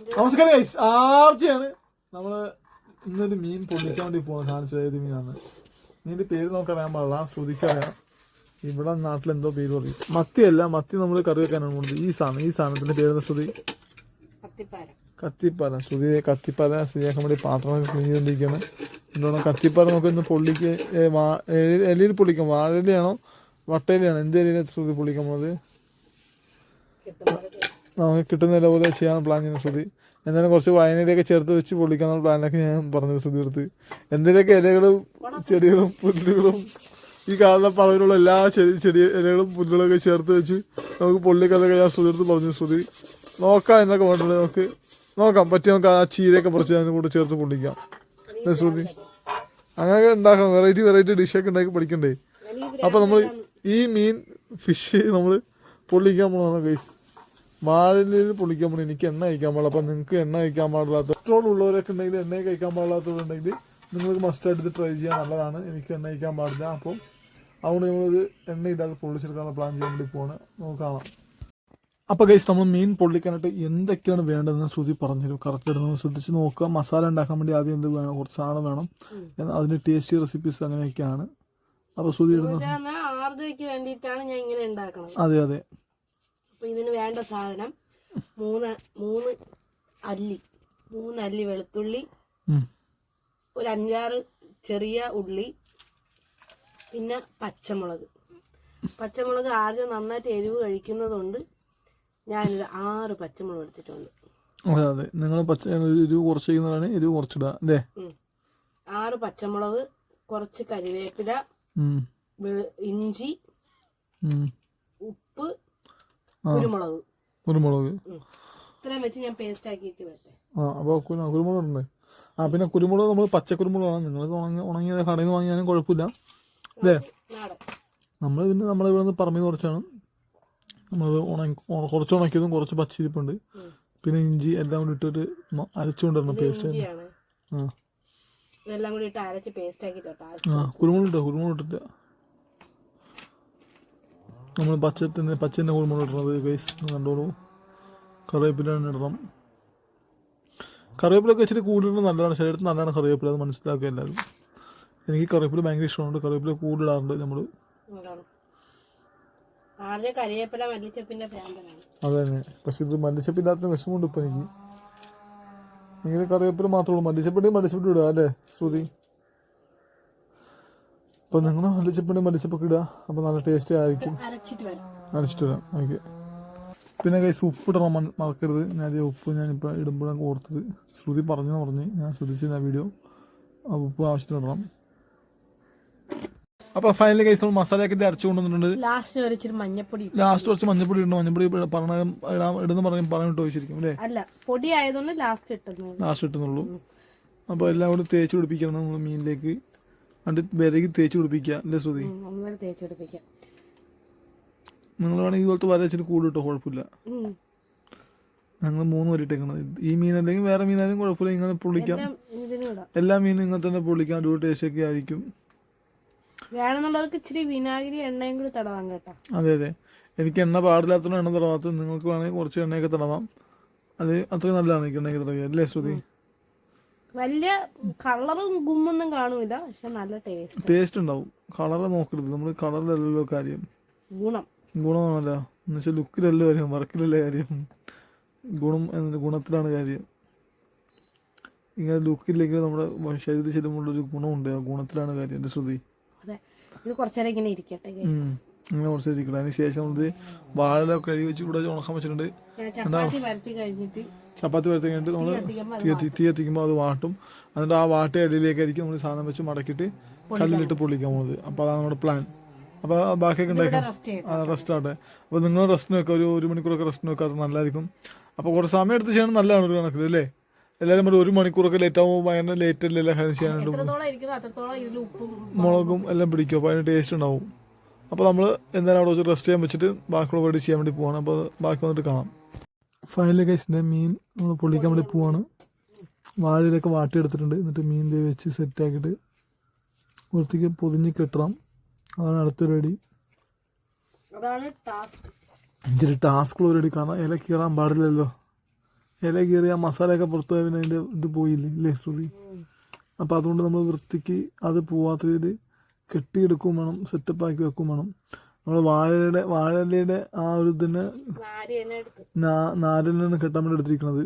നമസ്കാരം ഗൈസ് ആർച്ചയാണ്? നമ്മൾ ഇന്നൊരു മീൻ പൊള്ളിക്കാൻ വേണ്ടി പോകണം കാണിച്ചത് മീനാണ് മീനിന്റെ പേര് നോക്കാൻ അറിയാൻ പാടില്ല. ആ ശ്രുതിക്കറിയാം ഇവിടെ നാട്ടിൽ എന്തോ പേര് പറയും. മത്തിയല്ല മത്തി നമ്മൾ കറി വെക്കാനാണ് പോകുന്നത്. ഈ സാധനം ഈ സാധനത്തിന്റെ പേര് ശ്രുതി? കത്തിപ്പാല. ശ്രുതി കത്തിപ്പാല സ്ത്രീയൊക്കെ വേണ്ടി പാത്രം ക്ലീൻ ചെയ്തുകൊണ്ടിരിക്കുകയാണ് എന്താണ് കത്തിപ്പാല നമുക്ക് ഇന്ന് പൊള്ളിക്ക് എലിയിൽ പൊള്ളിക്കും. വാഴയിലാണോ വട്ടയിലാണോ എന്ത് എലിയിലാണ് ശ്രുതി പൊള്ളിക്കാൻ കിട്ടുമ്പോൾ നമുക്ക് കിട്ടുന്ന പോലെ ചെയ്യാൻ പ്ലാൻ ചെയ്യുന്ന ശ്രുതി. എന്നാലും കുറച്ച് വയനയുടെയൊക്കെ ചേർത്ത് വെച്ച് പൊളിക്കാന്നുള്ള പ്ലാനൊക്കെ ഞാൻ പറഞ്ഞത് ശ്രുതി എടുത്ത് എന്തിനൊക്കെ ഇലകളും ചെടികളും പുല്ലുകളും ഈ കാണുന്ന പറവിലുള്ള എല്ലാ ചെടി ചെടി ഇലകളും പുല്ലുകളൊക്കെ ചേർത്ത് വെച്ച് നമുക്ക് പൊള്ളിക്കാതൊക്കെ ഞാൻ ശ്രുതി എടുത്ത് പറഞ്ഞു. ശ്രുതി നോക്കാം എന്നൊക്കെ പറഞ്ഞിട്ടുണ്ട് നമുക്ക്. നോക്കാം പറ്റി നമുക്ക് ആ ചീരയൊക്കെ പറിച്ച് അതിന് കൂടെ ചേർത്ത് പൊള്ളിക്കാം. ശ്രുതി? അങ്ങനെയൊക്കെ ഉണ്ടാക്കണം. വെറൈറ്റി വെറൈറ്റി ഡിഷൊക്കെ ഉണ്ടാക്കി പഠിക്കണ്ടേ? അപ്പോൾ നമ്മൾ ഈ മീൻ ഫിഷ് നമ്മൾ പൊള്ളിക്കാൻ പോകണം ഗൈസ് മാലിന്യം പൊളിക്കാൻ പോകണം എനിക്ക് എണ്ണ കഴിക്കാൻ പാടില്ല. അപ്പം നിങ്ങൾക്ക് എണ്ണ കഴിക്കാൻ പാടില്ലാത്ത പെട്രോൾ ഉള്ളവരൊക്കെ ഉണ്ടെങ്കിൽ എണ്ണ കഴിക്കാൻ പാടില്ലാത്തവരുണ്ടെങ്കിൽ നിങ്ങൾക്ക് മസ്റ്റ് ആയിട്ട് ഇത് ട്രൈ ചെയ്യാൻ നല്ലതാണ്. എനിക്ക് എണ്ണ കഴിക്കാൻ പാടില്ല. അപ്പം അതുകൊണ്ട് നമ്മളത് എണ്ണ ഇല്ലാതെ പൊള്ളിച്ചെടുക്കാനുള്ള പ്ലാൻ ചെയ്യാൻ വേണ്ടി പോവാണ്. നമുക്ക് കാണാം. അപ്പോൾ ഗൈസ് നമ്മൾ മീൻ പൊള്ളിക്കാനായിട്ട് എന്തൊക്കെയാണ് വേണ്ടതെന്ന് ശ്രുതി പറഞ്ഞുതരും. കറക്റ്റായിട്ട് നമ്മൾ ശ്രദ്ധിച്ച് നോക്കുക. മസാല ഉണ്ടാക്കാൻ വേണ്ടി ആദ്യം എന്ത് വേണം? കുറച്ച് സാധനം വേണം. അതിന്റെ അതിന് ടേസ്റ്റി റെസിപ്പീസ് അങ്ങനെയൊക്കെയാണ്. അപ്പോൾ ശ്രുതി ഇടുന്നത് വേണ്ടിയിട്ടാണ് ഞാൻ ഇങ്ങനെ ഉണ്ടാക്കുന്നത് അതെ അതെ. അപ്പൊ ഇതിന് വേണ്ട സാധനം മൂന്ന് മൂന്ന് അല്ലി മൂന്ന് അല്ലി വെളുത്തുള്ളി. ഒരു അഞ്ചാറ് ചെറിയ ഉള്ളി പിന്നെ പച്ചമുളക്. പച്ചമുളക് ആദ്യം നന്നായിട്ട് എരിവ് കഴിക്കുന്നതുകൊണ്ട് ഞാനൊരു ആറ് പച്ചമുളക് എടുത്തിട്ടുണ്ട്. അതെ അതെ. നിങ്ങൾ പച്ച എരിവ് കുറച്ച് ചെയ്യുന്നതാണ് എരിവ് കുറച്ചിടുക അല്ലേ? ആറ് പച്ചമുളക് കുറച്ച് കരിവേപ്പില ഇഞ്ചി ഉപ്പ് കുരുമുളക്. കുരുമുളക്. ഇത്രയും വെച്ച് ഞാൻ പേസ്റ്റ് ആക്കിയിട്ട് വരട്ടെ. ആ അപ്പോൾ കുരുമുളക് ഉണ്ട് ആ പിന്നെ കുരുമുളക് നമ്മൾ പച്ചക്കുരുമുളകാണ് നിങ്ങൾ ഉണങ്ങി ഉണങ്ങിയ കടയിൽ നിന്ന് വാങ്ങിയാലും കുഴപ്പമില്ല. അല്ലേ? നമ്മൾ പിന്നെ നമ്മൾ ഇവിടെ നിന്ന് പറമ്പിൽ കുറച്ചാണ്. നമ്മളത് ഉണങ്ങി കുറച്ച് ഉണക്കിയതും കുറച്ച് പച്ചിരിപ്പുണ്ട്. പിന്നെ ഇഞ്ചി എല്ലാം കൂടി ഇട്ടിട്ട് അരച്ചുകൊണ്ടിരണം പേസ്റ്റ് ആ. ഇതെല്ലാം കൂടി ഇട്ട് അരച്ച് പേസ്റ്റ് ആക്കിട്ടോ കുരുമുളക് ഇട്ടോ? കുരുമുളക് ഇട്ടിട്ട്. നമ്മൾ പച്ചത്തിന് പച്ചന്റെ കുരുമുളക് ഇടുന്നത് ഗൈസ് കണ്ടോളൂ കറിവേപ്പിലാണ് ഇടണം. കറിവേപ്പിലൊക്കെ ഇച്ചിരി കൂടുതൽ നല്ലതാണ്. ശരീരത്തിന് നല്ലതാണ് കറിവേപ്പില അത് മനസ്സിലാക്കുക എല്ലാവരും. എനിക്ക് കറിവേപ്പില ഭയങ്കര ഇഷ്ടമുണ്ട്. കറിവേപ്പില കൂടുതലിടാറുണ്ട് നമ്മൾ അത് തന്നെ. പക്ഷെ ഇത് മല്ലിച്ചപ്പില്ലാത്ത വിഷമമുണ്ട് ഇപ്പം എനിക്ക്. ഇങ്ങനെ കറിവേപ്പില മാത്രമേ ഉള്ളൂ. മല്ലിച്ചപ്പിന്റെയും മല്ലിച്ചപ്പിന്റെ ഇടുക അല്ലേ ശ്രുതി? അപ്പം നിങ്ങൾ മല്ലിച്ചപ്പിന്റെയും മല്ലിച്ചപ്പൊക്കെ ഇടുക. അപ്പോൾ നല്ല ടേസ്റ്റ് ആയിരിക്കും. അരച്ചിട്ട് വരാം. ഓക്കെ പിന്നെ കൈസ് ഉപ്പ് ഇടണം. മറക്കരുത്. ഞാൻ അതേ ഉപ്പ് ഞാനിപ്പോൾ ഇടുമ്പോഴാണ് ഓർത്തത്. ശ്രുതി പറഞ്ഞു പറഞ്ഞ്. ഞാൻ ശ്രദ്ധിച്ചിരുന്ന വീഡിയോ ആ ഉപ്പ് ആവശ്യത്തിന് ഇടണം. അപ്പൊ ഫൈനലി കൈസ് നമ്മൾ മസാലയൊക്കെ ഇത് അരച്ചു കൊണ്ടുവന്നിട്ടുണ്ട്. ലാസ്റ്റ് മഞ്ഞപ്പൊടി ലാസ്റ്റ് കുറച്ച് മഞ്ഞപ്പൊടി ഇടണം. മഞ്ഞപ്പൊടി പറഞ്ഞ ഇടുന്ന പറഞ്ഞ് പറഞ്ഞിട്ട് ചോദിച്ചിരിക്കും അല്ലേ? അല്ല പൊടി ആയതുകൊണ്ട് ലാസ്റ്റ് ലാസ്റ്റ് ഇട്ടുന്നുള്ളൂ. അപ്പോൾ എല്ലാം കൂടി തേച്ച് പിടിപ്പിക്കണം നമ്മൾ മീനിലേക്ക്. എന്നിട്ട് വിരകി തേച്ച് പിടിപ്പിക്കുക. അല്ലേ ശ്രുതി. തേച്ച് പിടിപ്പിക്കാം. നിങ്ങൾ വേണമെങ്കിൽ ഇതുപോലത്തെ വര വെച്ചിട്ട് കൂടി കേട്ടോ കുഴപ്പമില്ല. ഞങ്ങൾ മൂന്ന് വരെ ഈ മീൻ അല്ലെങ്കിൽ വേറെ മീനായാലും കുഴപ്പമില്ല. ഇങ്ങനെ പൊള്ളിക്കാം. എല്ലാം മീനും ഇങ്ങനെ തന്നെ പൊള്ളിക്കാം. അടിപൊളി ടേസ്റ്റ് ഒക്കെ ആയിരിക്കും. വേണമെന്നുള്ളവർക്ക് ഇച്ചിരി വിനാഗിരി എണ്ണയും കൂടി തടവാം കേട്ടോ. അതെ അതെ. എനിക്ക് എണ്ണ പാടില്ലാത്തതുകൊണ്ട് എണ്ണ തടവാത്തത് നിങ്ങൾക്ക് വേണമെങ്കിൽ കുറച്ച് എണ്ണയൊക്കെ തടവാം. അത് അത്രയും നല്ലതാണ് എനിക്ക് എണ്ണയൊക്കെ തടവിയ അല്ലേ ശ്രുതി? വലിയ കളറും ഗുമ്മൊന്നും കാണൂല പക്ഷെ നല്ല ടേസ്റ്റ് ടേസ്റ്റ് ഉണ്ടാവും കളറ് നോക്കരുത്. നമ്മൾ കളറിലല്ലല്ലോ കാര്യം. ഗുണം. ഗുണമാണല്ലോ. എന്നുവെച്ചാൽ ലുക്കിലല്ലോ കാര്യം വർക്കിലല്ല കാര്യം. ഗുണം എന്ന ഗുണത്തിലാണ് കാര്യം. ഇങ്ങനെ ലുക്കില്ലെങ്കിൽ നമ്മുടെ ശരീരത്തിൽ ചെല്ലുമ്പോഴൊരു ഗുണമുണ്ട്. ആ ഗുണത്തിലാണ് കാര്യം. എന്റെ ശ്രുതി. അതെ. ഇത് കുറച്ചേരം ഇങ്ങനെ ഇരിക്കട്ടെ അങ്ങനെ കുറച്ച് ഇരിക്കണം അതിന് ശേഷം ഇത് വാഴ കഴുകി വെച്ച് ഇവിടെ ഉണക്കാൻ വെച്ചിട്ടുണ്ട്. ചപ്പാത്തി വരത്തി കഴിഞ്ഞിട്ട് നമ്മൾ തീ എത്തിക്കുമ്പോൾ അത് വാട്ടും. എന്നിട്ട് ആ വാട്ട ഇടയിലേക്കായിരിക്കും നമ്മൾ സാധനം വെച്ച് മടക്കിയിട്ട് കല്ലിലിട്ട് പൊള്ളിക്കാൻ പോകുന്നത്. അപ്പോൾ അതാണ് നമ്മുടെ പ്ലാൻ അപ്പോൾ ബാക്കിയൊക്കെ ഉണ്ടാക്കാം ആ റെസ്റ്റ് ആട്ടെ അപ്പോൾ നിങ്ങൾ റെസ്റ്റിന് വെക്കുക ഒരു ഒരു മണിക്കൂറൊക്കെ റെസ്റ്റിന് വെക്കുക അത് നല്ലതായിരിക്കും. അപ്പോൾ കുറച്ച് സമയം എടുത്ത് ചെയ്യണം നല്ലതാണ് ഒരു കണക്കിൽ അല്ലേ? എല്ലാവരും ഒരു ഒരു മണിക്കൂറൊക്കെ ലേറ്റ് ആകുമ്പോൾ ഭയങ്കര ലേറ്റ് അല്ലേ എല്ലാ ചെയ്യാനുണ്ട്. മുളകും എല്ലാം പിടിക്കും. അപ്പോൾ അതിന് ടേസ്റ്റ് ഉണ്ടാവും. അപ്പോൾ നമ്മൾ എന്തായാലും അവിടെ വെച്ച് റെസ്റ്റ് ചെയ്യാൻ വെച്ചിട്ട് ബാക്കിയുള്ള പരിപാടി ചെയ്യാൻ വേണ്ടി പോവാണ്. അപ്പോൾ ബാക്കി വന്നിട്ട് കാണാം. ഫൈനലി കഴിച്ചിട്ട് മീൻ നമ്മൾ പൊള്ളിക്കാൻ വേണ്ടി പോവാണ്. വാഴയിലൊക്കെ വാട്ടിയെടുത്തിട്ടുണ്ട്. എന്നിട്ട് മീൻ ദേ വെച്ച് സെറ്റാക്കിയിട്ട് വൃത്തിക്ക് പൊതിഞ്ഞ് കെട്ടണം. അതാണ് അടുത്ത പരിപാടി. ഇച്ചിരി ടാസ്കുള്ള പരിപാടി. കാരണം ഇല കീറാൻ പാടില്ലല്ലോ. ഇല കീറി ആ മസാലയൊക്കെ പുറത്തു പോയാൽ പിന്നെ അതിന്റെ ഇത് പോയില്ലേ ഇല്ലേ ശ്രുതി? അപ്പോൾ അതുകൊണ്ട് നമ്മൾ വൃത്തിക്ക് അത് പോവാത്ത രീതിയിൽ കെട്ടിയെടുക്കും വേണം സെറ്റപ്പ് ആക്കി വെക്കും വേണം. നമ്മൾ വാഴയുടെ വാഴയിലയുടെ ആ ഒരു ഇതിനെ നാരിൽ നിന്ന് കെട്ടാൻ വേണ്ടി എടുത്തിരിക്കുന്നത്.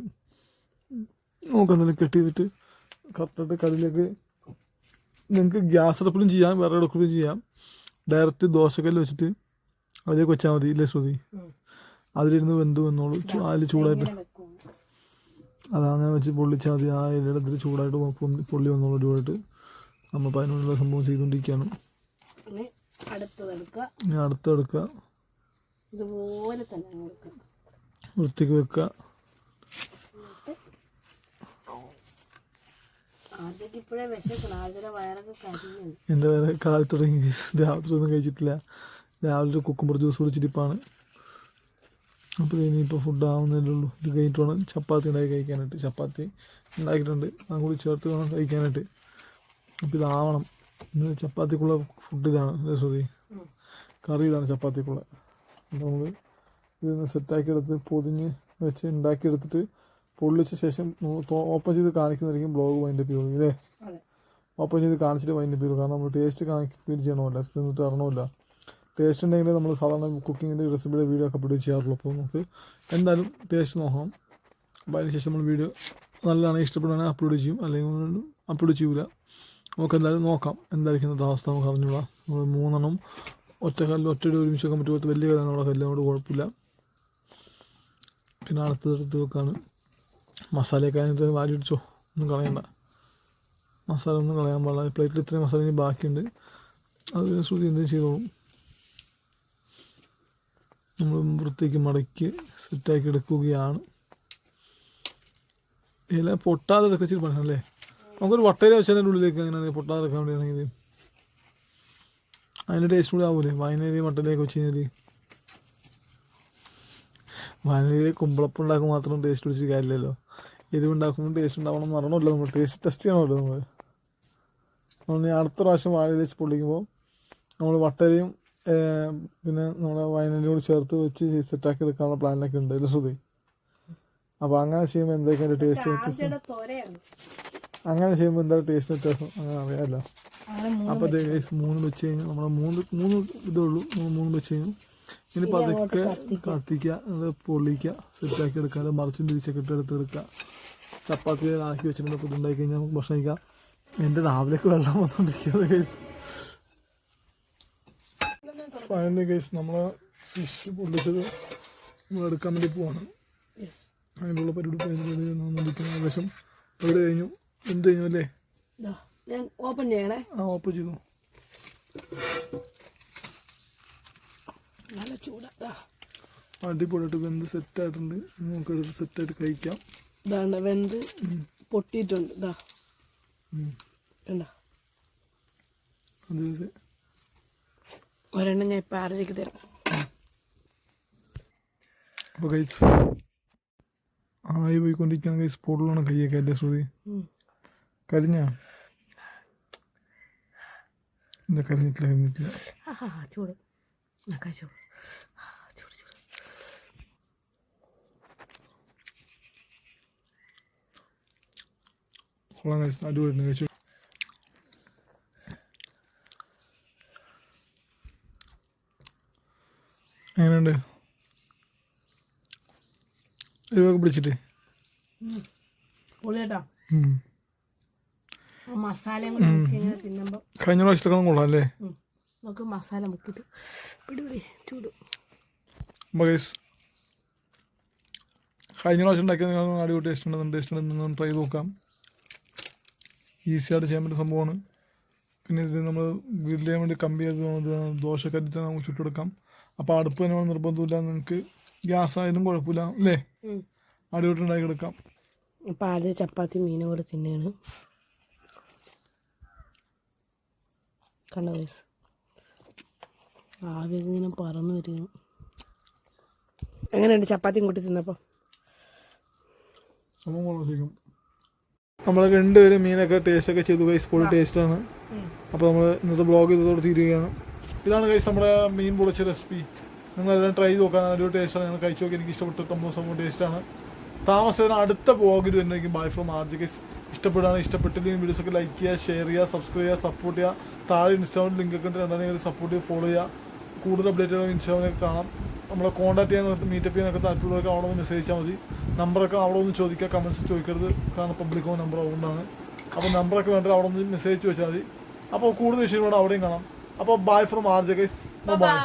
നമുക്ക് കെട്ടി കെട്ടിയിട്ട് കറക്റ്റായിട്ട് കല്ലിലേക്ക് നിങ്ങൾക്ക് ഗ്യാസ് അടുപ്പിലും ചെയ്യാം വേറെ അടുപ്പിലും ചെയ്യാം. ഡയറക്റ്റ് ദോശക്കല്ല് വെച്ചിട്ട് അതിലേക്ക് വെച്ചാൽ മതി ഇല്ലേ ശ്രുതി. അതിലിരുന്ന് വെന്ത് വന്നോളൂ അതിൽ ചൂടായിട്ട്. അതങ്ങനെ വെച്ച് പൊള്ളിച്ചാൽ മതി ആ ഇലയുടെ ഇതിൽ ചൂടായിട്ട് പൊള്ളി വന്നോളൂ ഒരുപാട് നമ്മളിപ്പോൾ അതിനുള്ള സംഭവം ചെയ്തുകൊണ്ടിരിക്കുകയാണ്. ഇനി അടുത്തെടുക്കുക ഇതുപോലെ തന്നെ വൃത്തിക്ക് വെക്കുക. എന്റെ വേറെ കാലി തുടങ്ങി. രാത്രി ഒന്നും കഴിച്ചിട്ടില്ല. രാവിലെ ഒരു കുക്കുമ്പർ ജ്യൂസ് കുടിച്ചിട്ടിപ്പാണ് അപ്പോൾ ഇനിയിപ്പോൾ ഫുഡ് ആവുന്നതേ ഉള്ളൂ. ഇത് കഴിഞ്ഞിട്ട് വേണം ചപ്പാത്തി ഉണ്ടാക്കി കഴിക്കാനായിട്ട്. ചപ്പാത്തി ഉണ്ടാക്കിയിട്ടുണ്ട്. അതും കൂടി ചേർത്ത് വേണം കഴിക്കാനായിട്ട്. അപ്പോൾ ഇതാവണം. ഇന്ന് ചപ്പാത്തിക്കുള്ള ഫുഡ് ഇതാണ്. ശ്രുതി. കറി ഇതാണ് ചപ്പാത്തിക്കുള്ള. അപ്പോൾ നമ്മൾ ഇതൊന്ന് സെറ്റാക്കി എടുത്ത് പൊതിഞ്ഞ് വെച്ച് ഉണ്ടാക്കിയെടുത്തിട്ട് പൊള്ളിച്ച ശേഷം ഓപ്പൺ ചെയ്ത് കാണിക്കുന്നതായിരിക്കും ബ്ലോഗ് വൈൻഡപ്പ് ചെയ്യുള്ളൂ അല്ലേ? ഓപ്പൺ ചെയ്ത് കാണിച്ചിട്ട് വൈൻഡപ്പ് ചെയ്യുള്ളൂ കാരണം നമ്മൾ ടേസ്റ്റ് കാണിക്കുക ചെയ്യണമല്ല. തിന്നിട്ട് അറിയണമല്ല. ടേസ്റ്റ് ഉണ്ടെങ്കിൽ നമ്മൾ സാധാരണ കുക്കിങ്ങിന്റെ റെസിപ്പിയുടെ വീഡിയോ ഒക്കെ അപ്ലോഡ് ചെയ്യാറുള്ളൂ. അപ്പോൾ നമുക്ക് എന്തായാലും ടേസ്റ്റ് നോക്കണം. അപ്പോൾ അതിന് ശേഷം നമ്മൾ വീഡിയോ നല്ലതാണെങ്കിൽ ഇഷ്ടപ്പെടുകയാണെങ്കിൽ അപ്ലോഡ് ചെയ്യും. അല്ലെങ്കിൽ അപ്ലോഡ് ചെയ്യൂല. നമുക്ക് എന്തായാലും നോക്കാം. എന്തായിരിക്കും ഇന്നത്തെ അവസ്ഥ നമുക്ക് അറിഞ്ഞൂടാ നമ്മൾ മൂന്നെണ്ണം ഒറ്റ കല്ല് ഒറ്റയുടെ വെക്കാൻ പറ്റുമ്പോൾ വലിയ കല്ലാണ് നമ്മുടെ കല്ല് അതുകൊണ്ട് കുഴപ്പമില്ല. പിന്നെ അടുത്തത് എടുത്ത് വെക്കാണ്. മസാലയൊക്കെ അതിനകത്ത് വാരി പിടിച്ചോ? ഒന്നും കളയണ്ട. മസാല ഒന്നും കളയാൻ പാടില്ല. പ്ലേറ്റിൽ ഇത്രയും മസാല ഇനി ബാക്കിയുണ്ട്. അത് ശ്രുതി എന്തെങ്കിലും ചെയ്തോളും. നമ്മൾ വൃത്തിക്ക് മടക്കി സെറ്റാക്കി എടുക്കുകയാണ്. ഇല പൊട്ടാതെ വെച്ചിട്ട് പണല്ലേ നമുക്കൊരു വട്ടയില വെച്ചാൽ അതിന്റെ ഉള്ളിലേക്ക് അങ്ങനെ വെക്കാൻ വേണ്ടിയാണെങ്കിൽ അതിന്റെ ടേസ്റ്റ് കൂടി ആവൂലേ? വയനയിലെ വട്ടയിലേക്ക് വെച്ച് കഴിഞ്ഞാൽ വയനയിലെ കുമ്പളപ്പം ഉണ്ടാക്കുമ്പോൾ മാത്രം ടേസ്റ്റ് പിടിച്ച് കാര്യമില്ലല്ലോ. എരിവുണ്ടാക്കുമ്പോൾ ടേസ്റ്റ് ഉണ്ടാവണം എന്ന് അറിയണമല്ലോ നമ്മൾ. ടേസ്റ്റ് ടെസ്റ്റ് ചെയ്യണമല്ലോ നമ്മൾ. നമ്മൾ അടുത്ത പ്രാവശ്യം വാഴ വെച്ച് പൊള്ളിക്കുമ്പോൾ നമ്മൾ വട്ടരയും പിന്നെ നമ്മുടെ വയനലും കൂടി ചേർത്ത് വെച്ച് സെറ്റാക്കി എടുക്കാനുള്ള പ്ലാനിലൊക്കെ ഉണ്ട്. അല്ലേ ശ്രുതി അപ്പോൾ അങ്ങനെ ചെയ്യുമ്പോൾ എന്തൊക്കെയാണ് ടേസ്റ്റ് വ്യത്യാസം ആദ്യയുടെ തോരയാണ്. അങ്ങനെ ചെയ്യുമ്പോൾ എന്താ ടേസ്റ്റ് വ്യത്യാസം? അങ്ങനെ അറിയാമല്ലോ അപ്പോൾ അതേ ഗൈസ് മൂന്ന് വെച്ച് കഴിഞ്ഞാൽ നമ്മൾ മൂന്ന് മൂന്ന് ഇതേ ഉള്ളൂ. മൂന്ന് വെച്ച് കഴിഞ്ഞു. ഇനി പതുക്കെ കത്തിക്കുക അത് പൊള്ളിക്കുക സെറ്റാക്കി എടുക്കുക അത് മറിച്ചും തിരിച്ചൊക്കെ ഇട്ട് എടുത്തെടുക്കുക ചപ്പാത്തി ആക്കി വെച്ചിട്ടുണ്ട് ഫുഡ് ഉണ്ടാക്കി കഴിഞ്ഞാൽ നമുക്ക് ഭക്ഷണം കഴിക്കാം. എന്റെ രാവിലേക്ക് വെള്ളം വന്നുകൊണ്ടിരിക്കുന്നത് ഗൈസ് ഫൈനലി ഗൈസ് നമ്മൾ ഫിഷ് പൊള്ളിച്ചത് നമ്മൾ എടുക്കാൻ വേണ്ടി പോവാണ്. അതിനുള്ള പരിപാടി കഴിഞ്ഞിരിക്കുന്നത് ഏകദേശം പരിപാടി കഴിഞ്ഞു. എന്ത് കഴിഞ്ഞു അല്ലേ? ഞാൻ ഓപ്പൺ ചെയ്യണേ. ആ ഓപ്പൺ ചെയ്തു. നല്ല ചൂടാ അടിപൊളിയായിട്ട് വെന്ത് സെറ്റായിട്ടുണ്ട് ഇനി നമുക്ക് എടുത്ത് സെറ്റായിട്ട് കഴിക്കാം. ഇതാണ്ട വെന്ത് പൊട്ടിയിട്ടുണ്ട് ഇതാ. കണ്ട? അതെ അതെ. ഒരെണ്ണം ഞാൻ ഇപ്പം ആരതിക്ക് തരാം. അപ്പോൾ കഴിച്ചു ആയി പോയിക്കൊണ്ടിരിക്കുകയാണ് കൈ സ്പോട്ടിലാണ് കൈയൊക്കെ അല്ലേ ശ്രുതി? കരിഞ്ഞ? എന്താ കരിഞ്ഞിട്ടില്ല ആഹാ ചൂട്. ഞാൻ കഴിച്ചോ? ആ, ചൂട് ചൂട്. കൊള്ളാൻ കഴിച്ചു. അടിപൊളിയാണ് കഴിച്ചു. എങ്ങനെയുണ്ട്? എരിവൊക്കെ പിടിച്ചിട്ട്? ഇങ്ങനെ തിന്നുമ്പോൾ കഴിഞ്ഞ പ്രാവശ്യത്തേക്കാളും കൊള്ളാം അല്ലേ? നമുക്ക് മസാല മുക്കിട്ട് ചൂട്. കഴിഞ്ഞ പ്രാവശ്യം ഉണ്ടാക്കിയ അടിപൊളി ടേസ്റ്റ് ഉണ്ടെന്ന് ടേസ്റ്റ് ഉണ്ടെന്ന് ട്രൈ നോക്കാം. ഈസി ആയിട്ട് ചെയ്യാൻ പറ്റുന്ന സംഭവമാണ്. പിന്നെ ഇത് നമ്മൾ ഗ്രില്ല് ചെയ്യാൻ വേണ്ടി കമ്പി ചെയ്ത് ദോശക്കല്ലിട്ട് നമുക്ക് ചുട്ടെടുക്കാം. അപ്പോൾ അടുപ്പ് തന്നെ നിർബന്ധമില്ല. നിങ്ങൾക്ക് ഗ്യാസ് ആയാലും കുഴപ്പമില്ല അല്ലേ? അടിപൊളി ഉണ്ടാക്കിയെടുക്കാം ആദ്യം ചപ്പാത്തി മീനും കൂടെ തിന്നെയാണ് കണ്ട വയസ്സ് ആവി ഇങ്ങനെ പറന്നു വരുന്നു എങ്ങനെയുണ്ട് ചപ്പാത്തിയും കൂട്ടി തിന്നപ്പോൾ സംഭവം നമ്മൾ രണ്ടുപേരും മീനൊക്കെ ടേസ്റ്റ് ഒക്കെ ചെയ്തു കൈസ് പൊളി ടേസ്റ്റാണ് അപ്പോൾ നമ്മൾ ഇന്നത്തെ ബ്ലോഗ് ഇതോടെ തീരുകയാണ്. ഇതാണ് കൈസ് നമ്മുടെ മീൻ പൊളിച്ച റെസിപ്പി നിങ്ങളെല്ലാം ട്രൈ ചെയ്ത് നോക്കാൻ നല്ലൊരു ടേസ്റ്റാണ് ഞങ്ങൾ കഴിച്ചു നോക്കി. എനിക്ക് ഇഷ്ടപ്പെട്ട സംഭവം സംഭവം ടേസ്റ്റാണ് താമസത്തിന് അടുത്ത ബ്ലോഗിൽ വരുന്നതായിരിക്കും. ബൈ ഫ്രം ആർജി ഗൈസ് ഇഷ്ടപ്പെടുകയാണ് ഇഷ്ടപ്പെട്ടില്ലെങ്കിൽ വീഡിയോസ് ഒക്കെ ലൈക്ക് ചെയ്യുക ഷെയർ ചെയ്യുക സബ്സ്ക്രൈബ് ചെയ്യുക സപ്പോർട്ട് ചെയ്യുക. താഴെ ഇൻസ്റ്റാഗ്രാമിൽ ലിങ്ക് ഒക്കെ ഉണ്ടെങ്കിൽ സപ്പോർട്ട് ചെയ്ത് ഫോളോ ചെയ്യുക. കൂടുതൽ അപ്ഡേറ്റുകൾ ഇൻസ്റ്റാഗ്രാമിൽ കാണാം. നമ്മളെ കോൺടാക്ട് ചെയ്യാൻ മീറ്റപ്പ് ചെയ്യാനൊക്കെ താല്പര്യമൊക്കെ അവിടെ ഒന്ന് മെസ്സേജ് ചെയ്താൽ മതി. നമ്പറൊക്കെ അവിടെ ഒന്ന് ചോദിക്കുക കമൻസ് ചോദിക്കരുത്. കാരണം പബ്ലിക്കോ നമ്പർ അതുകൊണ്ടാണ്. അപ്പോൾ നമ്പറൊക്കെ വേണ്ടത് അവിടെ ഒന്ന് മെസ്സേജ് വെച്ചാൽ മതി. അപ്പോൾ കൂടുതൽ വിഷയങ്ങളോട് അവിടെയും കാണാം. അപ്പോൾ bye from R J guys bye